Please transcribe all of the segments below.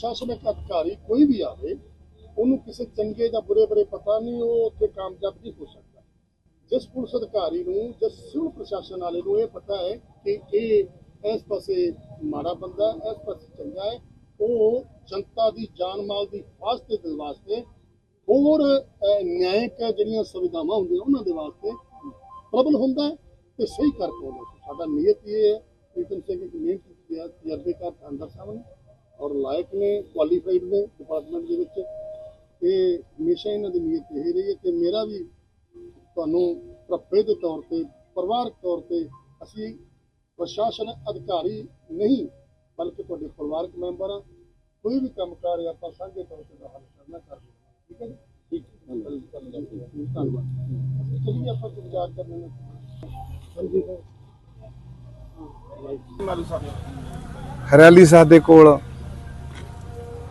ਪ੍ਰਸ਼ਾਸਨਿਕ ਅਧਿਕਾਰੀ ਕੋਈ ਵੀ ਆਵੇ ਉਹਨੂੰ ਕਿਸੇ ਚੰਗੇ ਜਾਂ ਬੁਰੇ ਬਾਰੇ ਪਤਾ ਨਹੀਂ ਉਹ ਉੱਥੇ ਕਾਮਯਾਬ ਨਹੀਂ ਹੋ ਸਕਦਾ। ਜਿਸ ਪੁਲਿਸ ਅਧਿਕਾਰੀ ਨੂੰ ਜਿਸ ਸਿਵਲ ਪ੍ਰਸ਼ਾਸਨ ਵਾਲੇ ਨੂੰ ਇਹ ਪਤਾ ਹੈ ਕਿ ਇਹ ਇਸ ਪਾਸੇ ਮਾੜਾ ਬੰਦਾ ਹੈ, ਇਸ ਪਾਸੇ ਚੰਗਾ ਹੈ ਉਹ ਜਨਤਾ ਦੀ ਜਾਨ ਮਾਲ ਦੀ ਵਾਸਤੇ ਦੇ ਵਾਸਤੇ ਹੋਰ ਨਿਆਇਕ ਜਿਹੜੀਆਂ ਸੁਵਿਧਾਵਾਂ ਹੁੰਦੀਆਂ ਉਹਨਾਂ ਦੇ ਵਾਸਤੇ ਪ੍ਰਬਲ ਹੁੰਦਾ ਹੈ ਤੇ ਸਹੀ ਕਰ ਪਾਉਂਦਾ ਸਾਡਾ ਨੀਅਤ ਇਹ ਹੈ ਪ੍ਰੀਤਮ ਸਿੰਘ ਇੱਕ ਮਿਹਨਤ ਕੀਤੀ ਹੈ ਤਜਰਬੇਕਾਰ ਥਾਣੇਦਾਰ ਸਾਹਿਬ ਨੇ। ਔਰ ਲਾਇਕ ਨੇ ਕੁਆਲੀਫਾਈਡ ਨੇ ਡਿਪਾਰਟਮੈਂਟ ਦੇ ਵਿੱਚ। ਇਹ ਹਮੇਸ਼ਾ ਇਹਨਾਂ ਦੀ ਨੀਅਤ ਇਹ ਰਹੀ ਹੈ ਕਿ ਮੇਰਾ ਵੀ ਤੁਹਾਨੂੰ ਭਰਪੇ ਦੇ ਤੌਰ ਤੇ ਪਰਿਵਾਰਕ ਤੌਰ ਤੇ ਅਸੀਂ ਪ੍ਰਸ਼ਾਸਨ ਅਧਿਕਾਰੀ ਨਹੀਂ ਬਲਕਿ ਤੁਹਾਡੇ ਪਰਿਵਾਰਕ ਮੈਂਬਰ ਹਾਂ। ਕੋਈ ਵੀ ਕੰਮ ਕਰ ਰਿਹਾ ਆਪਾਂ ਸਾਂਝੇ ਤੌਰ ਤੇ ਹੱਲ ਕਰਨਾ ਕਰਦੇ ਹਾਂ। ਠੀਕ ਹੈ ਜੀ? ਠੀਕ ਹੈ। ਧੰਨਵਾਦ। ਚਲਿਏ ਆਪਾਂ ਵਿਚਾਰ ਕਰਨੇ ਨੇ। ਹਾਂਜੀ ਸਰ। ਹਰਿਆਲੀ ਸਾਹਿਬ ਦੇ ਕੋਲ।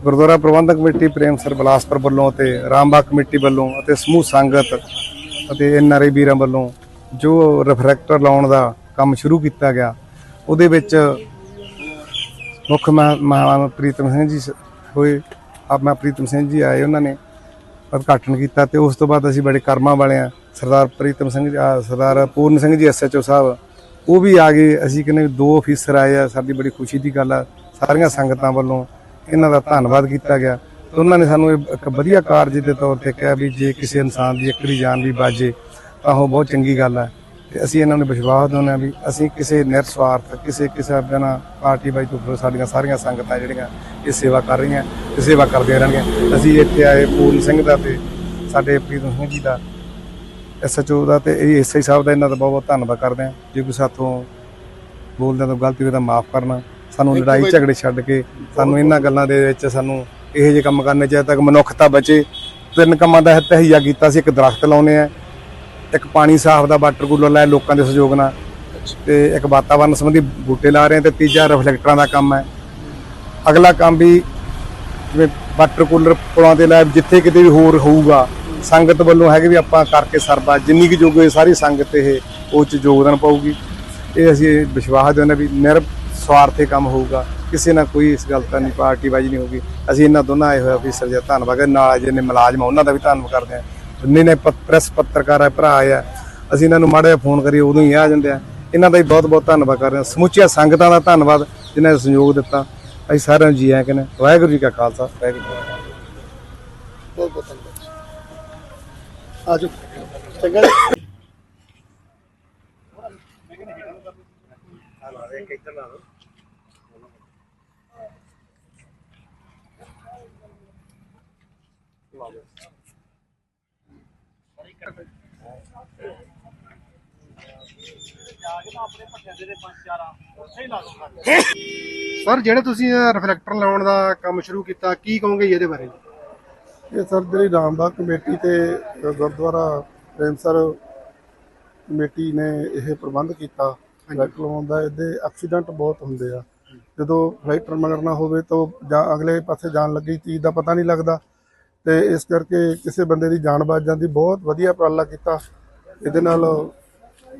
ਗੁਰਦੁਆਰਾ ਪ੍ਰਬੰਧਕ ਕਮੇਟੀ ਪ੍ਰੇਮ ਸਰ ਬਲਾਸਪੁਰ ਵੱਲੋਂ ਤੇ ਰਾਮਬਾਗ ਕਮੇਟੀ ਵੱਲੋਂ ਅਤੇ ਸਮੂਹ ਸੰਗਤ ਅਤੇ ਐਨਆਰਆਈ ਵੀਰਾਂ ਵੱਲੋਂ ਜੋ ਰਿਫਰੈਕਟਰ ਲਾਉਣ ਦਾ ਕੰਮ ਸ਼ੁਰੂ ਕੀਤਾ ਗਿਆ, ਉਹਦੇ ਵਿੱਚ ਮੁੱਖ ਮਹਿ- ਮਹਿਮਾਨ ਪ੍ਰੀਤਮ ਸਿੰਘ ਜੀ ਹੋਏ ਆਪ ਮੈਂ ਪ੍ਰੀਤਮ ਸਿੰਘ ਜੀ ਆਏ ਉਹਨਾਂ ਨੇ ਉਦਘਾਟਨ ਕੀਤਾ ਤੇ ਉਸ ਤੋਂ ਬਾਅਦ ਅਸੀਂ ਬੜੇ ਕਰਮਾਂ ਵਾਲੇ ਆ ਸਰਦਾਰ ਪ੍ਰੀਤਮ ਸਿੰਘ ਸਰਦਾਰ ਪੂਰਨ ਸਿੰਘ ਜੀ ਐਸਐਚਓ ਸਾਹਿਬ, ਉਹ ਵੀ ਆ ਗਏ, ਅਸੀਂ ਕਹਿੰਦੇ ਦੋ ਅਫੀਸਰ ਆਏ ਆ, ਸਾਡੀ ਬੜੀ ਖੁਸ਼ੀ ਦੀ ਗੱਲ ਆ, ਸਾਰੀਆਂ ਸੰਗਤਾਂ ਵੱਲੋਂ ਇਹਨਾਂ ਦਾ ਧੰਨਵਾਦ ਕੀਤਾ ਗਿਆ। ਤੇ ਉਹਨਾਂ ਨੇ ਸਾਨੂੰ ਇਹ ਇੱਕ ਵਧੀਆ ਕਾਰਜ ਦੇ ਤੌਰ ਤੇ ਕਿਹਾ ਵੀ ਜੇ ਕਿਸੇ ਇਨਸਾਨ ਦੀ ਇੱਕ ਜਾਨ ਵੀ ਬਾਜੇ ਤਾਂ ਉਹ ਬਹੁਤ ਚੰਗੀ ਗੱਲ ਹੈ ਤੇ ਅਸੀਂ ਇਹਨਾਂ ਨੂੰ ਵਿਸ਼ਵਾਸ ਦਿੰਦੇ ਹਾਂ ਵੀ ਅਸੀਂ ਕਿਸੇ ਨਿਰਸਵਾਰਥ, ਕਿਸੇ ਕਿਸੇ ਬਿਨਾਂ ਪਾਰਟੀ ਬਾਈ ਤੋਂ ਸਾਡੀਆਂ ਸਾਰੀਆਂ ਸੰਗਤਾਂ ਜਿਹੜੀਆਂ ਇਹ ਸੇਵਾ ਕਰ ਰਹੀਆਂ ਤੇ ਸੇਵਾ ਕਰਦੀਆਂ ਰਹਿਣਗੀਆਂ। ਅਸੀਂ ਇੱਥੇ ਆਏ ਪੂਰਨ ਸਿੰਘ ਦਾ ਤੇ ਸਾਡੇ ਪ੍ਰੀਤਮ ਸਿੰਘ ਜੀ ਦਾ ਐਸਐਚਓ ਦਾ ਤੇ ਇਹ ਐਸਆਈ ਸਾਹਿਬ ਦਾ ਇਹਨਾਂ ਦਾ ਬਹੁਤ ਬਹੁਤ ਧੰਨਵਾਦ ਕਰਦੇ ਹਾਂ। ਜੇ ਕੋਈ ਸਾਥੋਂ ਬੋਲਦਿਆਂ ਤਾਂ ਗਲਤੀ ਹੋਈ ਤਾਂ ਮਾਫ ਕਰਨਾ। ਸਾਨੂੰ ਲੜਾਈ। ਝਗੜੇ ਛੱਡ ਕੇ ਸਾਨੂੰ ਇਹਨਾਂ ਗੱਲਾਂ ਦੇ ਵਿੱਚ ਸਾਨੂੰ ਇਹੋ ਜਿਹੇ ਕੰਮ ਕਰਨੇ ਚਾਹੀਦੇ ਤੱਕ ਮਨੁੱਖਤਾ ਬਚੇ। ਤਿੰਨ ਕੰਮਾਂ ਦਾ ਤਹੀਆ ਕੀਤਾ ਸੀ ਇੱਕ ਦਰਖਤ ਲਾਉਨੇ ਆ ਇੱਕ ਪਾਣੀ ਸਾਫ਼ ਦਾ ਵਾਟਰ ਕੂਲਰ ਲਾਇਆ ਲੋਕਾਂ ਦੇ ਸਹਿਯੋਗ ਨਾਲ ਤੇ ਇੱਕ ਵਾਤਾਵਰਣ ਸੰਬੰਧੀ ਬੂਟੇ ਲਾ ਰਹੇ ਤੇ ਤੀਜਾ ਰਿਫਲੈਕਟਰਾਂ ਦਾ ਕੰਮ ਹੈ। ਅਗਲਾ ਕੰਮ ਵੀ ਜਿਵੇਂ ਵਾਟਰ ਕੂਲਰ ਪੁਲਾਂ ਤੇ ਲਾਇਆ ਜਿੱਥੇ ਕਿਤੇ ਵੀ ਹੋਰ ਹੋਊਗਾ ਸੰਗਤ ਵੱਲੋਂ ਹੈਗੇ ਵੀ ਆਪਾਂ ਕਰਕੇ ਸਰਦਾ ਜਿੰਨੀ ਕੁ ਜੋਗੇ ਸਾਰੀ ਸੰਗਤ ਇਹ ਉਹ ਚ ਯੋਗਦਾਨ ਪਾਊਗੀ। ਇਹ ਅਸੀਂ ਵਿਸ਼ਵਾਸ ਦਿੰਦੇ ਵੀ ਨਿਰ ਸਵਾਰਥੇ ਕੰਮ ਹੋਊਗਾ। ਕਿਸੇ ਨਾਲ ਕੋਈ ਇਸ ਗੱਲ ਤਾਂ ਨਹੀਂ ਪਾਰਟੀ ਬਾਜੀ ਨਹੀਂ ਹੋਊਗੀ। ਅਸੀਂ ਇਹਨਾਂ ਦੋਨਾਂ ਆਏ ਹੋਏ ਅਫੀਸਰ ਜੀ ਦਾ ਧੰਨਵਾਦ ਨਾਲ ਜਿਹਨੇ ਮੁਲਾਜ਼ਮ ਆ, ਉਹਨਾਂ ਦਾ ਵੀ ਧੰਨਵਾਦ ਕਰਦੇ ਹਾਂ। ਜਿੰਨੇ ਨੇ ਪ੍ਰੈਸ ਪੱਤਰਕਾਰ ਆ, ਭਰਾ ਆ, ਅਸੀਂ ਇਹਨਾਂ ਨੂੰ ਮਾੜੇ ਫੋਨ ਕਰੀਏ, ਉਦੋਂ ਹੀ ਆ ਜਾਂਦੇ ਆ। ਇਹਨਾਂ ਦਾ ਵੀ ਬਹੁਤ ਬਹੁਤ ਧੰਨਵਾਦ ਕਰਦੇ ਹਾਂ। ਸਮੁੱਚੀਆਂ ਸੰਗਤਾਂ ਦਾ ਧੰਨਵਾਦ ਜਿਨ੍ਹਾਂ ਨੇ ਸਹਿਯੋਗ ਦਿੱਤਾ। ਅਸੀਂ ਸਾਰਿਆਂ ਨੂੰ ਜੀ ਆਇਆਂ ਕਹਿੰਦੇ ਹਾਂ। ਵਾਹਿਗੁਰੂ ਜੀ ਕਾ ਖਾਲਸਾ, ਵਾਹਿਗੁਰੂ ਜੀ ਕੀ ਫਤਿਹ। ਬਹੁਤ ਬਹੁਤ ਧੰਨਵਾਦ ਆਜੋ। ਚੰਗਾ ਜੀ ਸਰ, ਜਿਹੜੇ ਤੁਸੀਂ ਰਿਫਲੈਕਟਰ ਲਾਉਣ ਦਾ ਕੰਮ ਸ਼ੁਰੂ ਕੀਤਾ, ਕੀ ਕਹੋਗੇ ਜੀ ਇਹਦੇ ਬਾਰੇ? ਇਹ ਸਰ, ਜਿਹੜੀ ਰਾਮਬਾਗ ਕਮੇਟੀ ਤੇ ਗੁਰਦੁਆਰਾ ਪ੍ਰੇਮਸਰ ਕਮੇਟੀ ਨੇ ਇਹ ਪ੍ਰਬੰਧ ਕੀਤਾ। ਫਲਾਈਟ ਲਾਉਣ ਦਾ ਇਹਦੇ ਐਕਸੀਡੈਂਟ ਬਹੁਤ ਹੁੰਦੇ ਆ। ਜਦੋਂ ਫਲਾਈਟਰ ਮਗਰਨਾ ਹੋਵੇ ਤਾਂ ਜਾਂ ਅਗਲੇ ਪਾਸੇ ਜਾਣ ਲੱਗੀ ਚੀਜ਼ ਦਾ ਪਤਾ ਨਹੀਂ ਲੱਗਦਾ। ਤੇ ਇਸ ਕਰਕੇ ਕਿਸੇ ਬੰਦੇ ਦੀ ਜਾਨ ਬਚ ਜਾਂਦੀ। ਬਹੁਤ ਵਧੀਆ ਉਪਰਾਲਾ ਕੀਤਾ। ਇਹਦੇ ਨਾਲ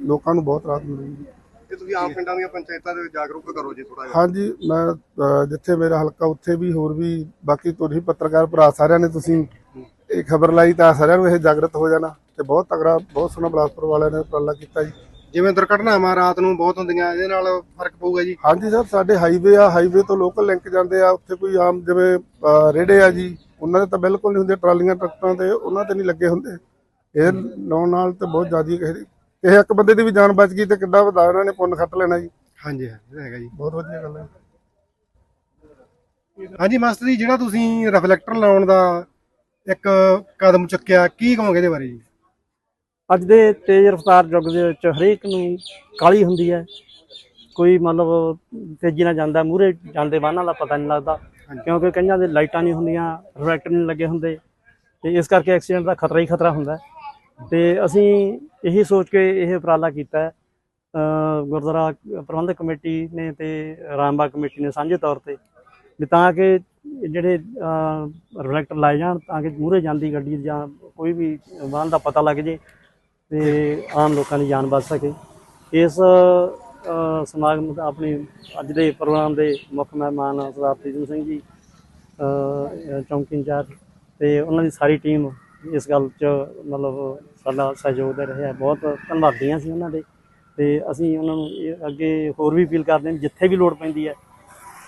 ਲੋਕਾਂ ਨੂੰ ਬਹੁਤ ਰਾਹਤ ਮਿਲੇਗੀ। ਇਹ ਤੁਸੀਂ ਆਮ ਪਿੰਡਾਂ ਦੀਆਂ ਪੰਚਾਇਤਾਂ ਦੇ ਵਿੱਚ ਜਾਗਰੂਕ ਕਰੋ ਜੀ ਥੋੜਾ ਹਾਂਜੀ ਮੈਂ ਜਿੱਥੇ ਮੇਰਾ ਹਲਕਾ ਉੱਥੇ ਵੀ ਹੋਰ ਵੀ ਬਾਕੀ ਤੁਸੀਂ ਪੱਤਰਕਾਰ ਭਰਾ ਸਾਰਿਆਂ ਨੇ ਤੁਸੀਂ ਇਹ ਖਬਰ ਲਾਈ ਤਾਂ ਸਾਰਿਆਂ ਨੂੰ ਇਹ ਜਾਗਰਤ ਹੋ ਜਾਣਾ। ਤੇ ਬਹੁਤ ਤਗੜਾ ਬਹੁਤ ਸੋਹਣਾ ਬਲਾਸਪੁਰ ਵਾਲਿਆਂ ਨੇ ਉਪਰਾਲਾ ਕੀਤਾ ਜੀ। ਜਿਵੇਂ ਦੁਰਘਟਨਾਵਾਂ ਰਾਤ ਨੂੰ ਬਹੁਤ ਹੁੰਦੀਆਂ ਇਹਦੇ ਨਾਲ ਫ਼ਰਕ ਪਊਗਾ ਜੀ? ਹਾਂਜੀ ਸਰ ਸਾਡੇ ਹਾਈਵੇ ਆ ਹਾਈਵੇ ਤੋਂ ਲੋਕਲ ਲਿੰਕ ਜਾਂਦੇ ਆ ਉੱਥੇ ਕੋਈ ਆਮ ਜਿਵੇਂ ਰੇੜੇ ਆ ਜੀ ਉਹਨਾਂ ਦੇ ਤਾਂ ਬਿਲਕੁਲ ਨਹੀਂ ਹੁੰਦੇ ਟਰਾਲੀਆਂ ਟਰੱਕਾਂ ਤੇ ਉਹਨਾਂ ਤੇ ਨਹੀਂ ਲੱਗੇ ਹੁੰਦੇ। ਇਹ ਲਾਉਣ ਨਾਲ ਤੇ ਬਹੁਤ ਜ਼ਿਆਦਾ ਕਿਸੇ ਇੱਕ ਬੰਦੇ ਦੀ ਵੀ ਜਾਨ ਬਚ ਗਈ ਤੇ ਕਿੱਡਾ ਵੱਡਾ ਉਹਨਾਂ ਨੇ ਪੁੰਨ ਖੱਟ ਲੈਣਾ ਜੀ। ਹਾਂਜੀ ਹਾਂ ਇਹ ਹੈਗਾ ਜੀ। ਬਹੁਤ ਵਧੀਆ ਗੱਲ ਹੈ। ਹਾਂਜੀ ਮਾਸਟਰ ਜੀ ਜਿਹੜਾ ਤੁਸੀਂ ਰਿਫਲੈਕਟਰ ਲਾਉਣ ਦਾ ਇੱਕ ਕਦਮ ਚੁੱਕਿਆ ਕੀ ਕਹੋਗੇ ਇਹਦੇ ਬਾਰੇ ਜੀ? ਅੱਜ ਦੇ ਤੇਜ਼ ਰਫ਼ਤਾਰ ਯੁੱਗ ਦੇ ਵਿੱਚ ਹਰੇਕ ਨੂੰ ਕਾਲੀ ਹੁੰਦੀ ਹੈ। ਕੋਈ ਮਤਲਬ ਤੇਜ਼ੀ ਨਾਲ ਜਾਂਦਾ ਮੂਰੇ ਜਾਂਦੇ ਵਾਹਨਾਂ ਦਾ ਪਤਾ ਨਹੀਂ ਲੱਗਦਾ ਕਿਉਂਕਿ ਕਈਆਂ ਦੇ ਲਾਈਟਾਂ ਨਹੀਂ ਹੁੰਦੀਆਂ ਰਿਫਲੈਕਟਰ ਨਹੀਂ ਲੱਗੇ ਹੁੰਦੇ ਤੇ ਇਸ ਕਰਕੇ ਐਕਸੀਡੈਂਟ ਦਾ ਖਤਰਾ ਹੀ ਖਤਰਾ ਹੁੰਦਾ। ਤੇ ਅਸੀਂ ਇਹੀ ਸੋਚ ਕੇ ਇਹ ਉਪਰਾਲਾ ਕੀਤਾ ਹੈ। ਗੁਰਦੁਆਰਾ ਪ੍ਰਬੰਧਕ ਕਮੇਟੀ ਨੇ ਤੇ ਰਾਮਬਾਗ ਕਮੇਟੀ ਨੇ ਸਾਂਝੇ ਤੌਰ ਤੇ ਵੀ ਤਾਂ ਕਿ ਜਿਹੜੇ ਰਿਫਲੈਕਟਰ ਲਾਏ ਜਾਣ ਤਾਂ ਕਿ ਮੂਰੇ ਜਾਂਦੀ ਗੱਡੀ ਜਾਂ ਕੋਈ ਵੀ ਵਾਹਨ ਦਾ ਪਤਾ ਲੱਗ ਜੇ। ਤੇ ਆਮ ਲੋਕਾਂ ਦੀ ਜਾਨ ਬਚ ਸਕੇ। ਇਸ ਸਮਾਗਮ ਦਾ ਆਪਣੀ ਅੱਜ ਦੇ ਪ੍ਰੋਗਰਾਮ ਦੇ ਮੁੱਖ ਮਹਿਮਾਨ ਸਰਦਾਰ ਪ੍ਰੀਤਮ ਸਿੰਘ ਜੀ ਚੌਂਕੀ ਇੰਚਾਰਜ ਤੇ ਉਹਨਾਂ ਦੀ ਸਾਰੀ ਟੀਮ ਇਸ ਗੱਲ 'ਚ ਮਤਲਬ ਸਾਡਾ ਸਹਿਯੋਗ ਦੇ ਰਿਹਾ ਬਹੁਤ ਧੰਨਵਾਦੀਆਂ ਸੀ ਉਹਨਾਂ ਦੇ ਤੇ ਅਸੀਂ ਉਹਨਾਂ ਨੂੰ ਇਹ ਅੱਗੇ ਹੋਰ ਵੀ ਅਪੀਲ ਕਰਦੇ ਹਾਂ ਜਿੱਥੇ ਵੀ ਲੋੜ ਪੈਂਦੀ ਹੈ,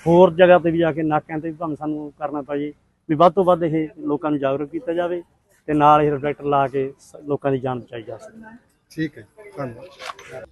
ਹੋਰ ਜਗ੍ਹਾ ਤੇ ਵੀ ਜਾ ਕੇ ਨਾਕਿਆਂ ਤੇ ਵੀ ਭਾਵੇਂ ਸਾਨੂੰ ਕਰਨਾ ਪਏ ਵੀ ਵੱਧ ਤੋਂ ਵੱਧ ਇਹ ਲੋਕਾਂ ਨੂੰ ਜਾਗਰੂਕ ਕੀਤਾ ਜਾਵੇ। ਤੇ ਨਾਲ ਹੀ ਰਿਫਲੈਕਟਰ ਲਾ ਕੇ ਸ- ਲੋਕਾਂ ਦੀ ਜਾਨ ਬਚਾਈ ਜਾ ਸਕੇ। ਠੀਕ ਹੈ ਧੰਨਵਾਦ।